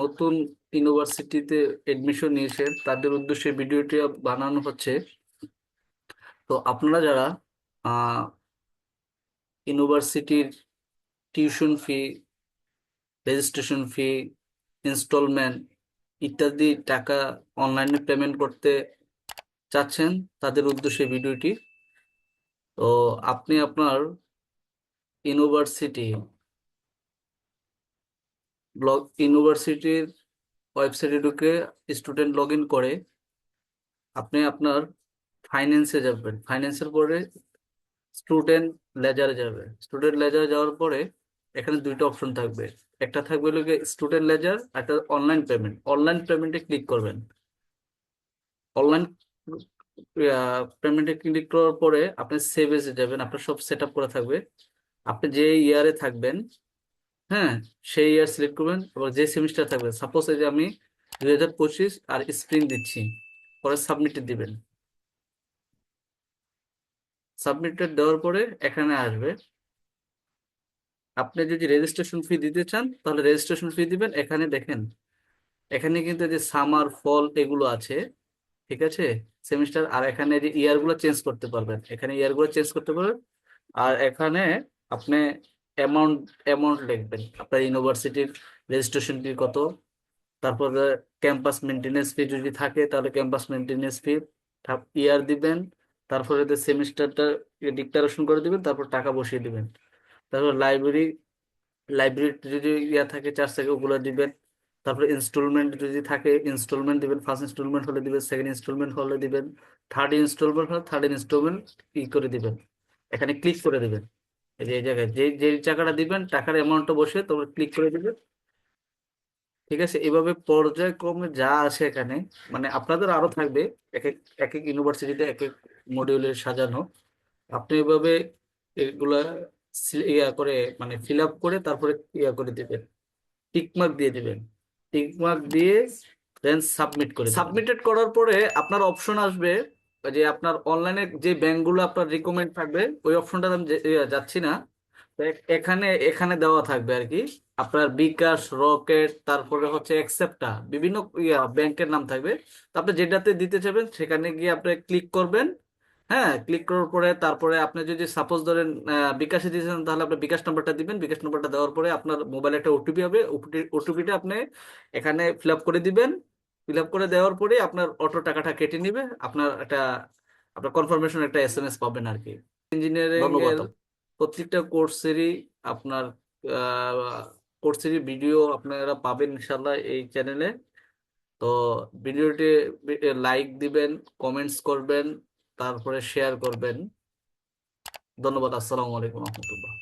নতুন ইউনিভার্সিটিতে এডমিশন নিয়েছেন তাদের উদ্দেশ্যে ভিডিওটি বানানো হচ্ছে। তো আপনারা যারা ইউনিভার্সিটির tuition fee registration fee instalment ইত্যাদি টাকা অনলাইনে পেমেন্ট করতে চাচ্ছেন, তাদের উদ্দেশ্যে ভিডিওটি। তো আপনি আপনার ইউনিভার্সিটি ব্লগ ইউনিভার্সিটির ওয়েবসাইটে ঢুকে স্টুডেন্ট লগ ইন করে আপনি আপনার ফাইন্যান্সে যাবেন। ফাইন্যান্সের পরে স্টুডেন্ট লেজারে যাবে। স্টুডেন্ট লেজারে যাওয়ার পরে এখানে দুইটা অপশন থাকবে। একটা থাকবে হলো স্টুডেন্ট লেজার একটা অনলাইন পেমেন্ট অনলাইন পেমেন্টে ক্লিক করবেন। অনলাইন পেমেন্টে ক্লিক করার পরে আপনি সেভ এসে যাবেন। আপনার সব সেট আপ করা থাকবে। আপনি যে ইয়ারে থাকবেন হ্যাঁ সেই ইয়ার সিলেক্ট করবেন এবং যে সেমিস্টার থাকবে সাপোজ এই যে আমি দুই হাজার পঁচিশ আর স্প্রিং দিচ্ছি, পরে সাবমিটেড দিবেন। সাবমিটেড দেওয়ার পরে এখানে আসবে, আপনি যদি রেজিস্ট্রেশন ফি দিতে চান, তাহলে রেজিস্ট্রেশন ফি দিবেন। এখানে দেখেন, এখানে কিন্তু যে সামার ফল এগুলো আছে, ঠিক আছে? সেমিস্টার আর এখানে যে ইয়ারগুলো চেঞ্জ করতে পারবেন। এখানে ইয়ারগুলো চেঞ্জ করতে পারবেন। আর এখানে আপনি অ্যামাউন্ট অ্যামাউন্ট লিখবেন আপনার ইউনিভার্সিটির রেজিস্ট্রেশন ফি কত? তারপরে ক্যাম্পাস মেনটেনেন্স ফি যদি থাকে, তাহলে ক্যাম্পাস মেনটেনেন্স ফি ইয়ার দিবেন, তারপরে সেমিস্টারটা ডিক্লারেশন করে দিবেন, তারপর টাকা বসিয়ে দিবেন। তারপর লাইব্রেরি লাইব্রেরি যদি ইয়া থাকে, চার্জ থাকে, ওগুলো দিবেন। তারপরে ইনস্টলমেন্ট যদি থাকে ইনস্টলমেন্ট দিবেন ফার্স্ট ইনস্টলমেন্ট হলে দিবেন সেকেন্ড ইনস্টলমেন্ট হলে দিবেন থার্ড ইনস্টলমেন্ট হলে থার্ড ইনস্টলমেন্ট ই করে দিবেন। এখানে ক্লিক করে দিবেন। যে জায়গায় যে যে টাকাটা দিবেন, টাকার অ্যামাউন্টটা বসে তারপর ক্লিক করে দিবেন ঠিক আছে? এভাবে পর্যায়ক্রমে যা আছে এখানে মানে আপনাদের আরও থাকবে, এক এক এক এক ইউনিভার্সিটিতে এক এক মডিউলের সাজানো। আপনি এভাবে এগুলা ইয়া করে মানে ফিল আপ করে তারপরে ইয়া করে দিবেন। টিক মার্ক দিয়ে দিবেন। টিক মার্ক দিয়ে দেন সাবমিট করে সাবমিটেড করার পরে আপনার অপশন আসবে যে আপনার অনলাইনে যে ব্যাংকগুলো আপনার রিকমেন্ড থাকবে, ওই অপশনটা আমি যাচ্ছি না। এখানে এখানে দেওয়া থাকবে আর কি। আপনার বিকাশ, রকেট, তারপরে হচ্ছে অ্যাকসেপ্টা বিভিন্ন, ইয়া ব্যাংকের নাম থাকবে। তো আপনি যেটাতে দিতে চাইবেন, সেখানে গিয়ে আপনি ক্লিক করবেন। হ্যাঁ ক্লিক করার পরে তারপরে আপনি যদি সাপোজ ধরেন বিকাশে দিয়েছেন তাহলে আপনি বিকাশ নাম্বারটা দিবেন। বিকাশ নাম্বারটা দেওয়ার পরে আপনার মোবাইলে একটা ওটিপি হবে। ওটিপিটা আপনি এখানে ফিল আপ করে দিবেন। ফিল আপ করে দেওয়ার পরে আপনার অটো টাকাটা কেটে নিবে। আপনার একটা আপনার কনফার্মেশন একটা এস এম এস পাবেন আর কি। ইঞ্জিনিয়ারিং এর প্রত্যেকটা কোর্সেরই আপনার কোর্সেরই ভিডিও আপনারা পাবেন ইনশাল্লাহ এই চ্যানেলে তো ভিডিওটি লাইক দিবেন কমেন্টস করবেন তারপরে শেয়ার করবেন। ধন্যবাদ। আসসালামু আলাইকুম রহমতুল্লাহ।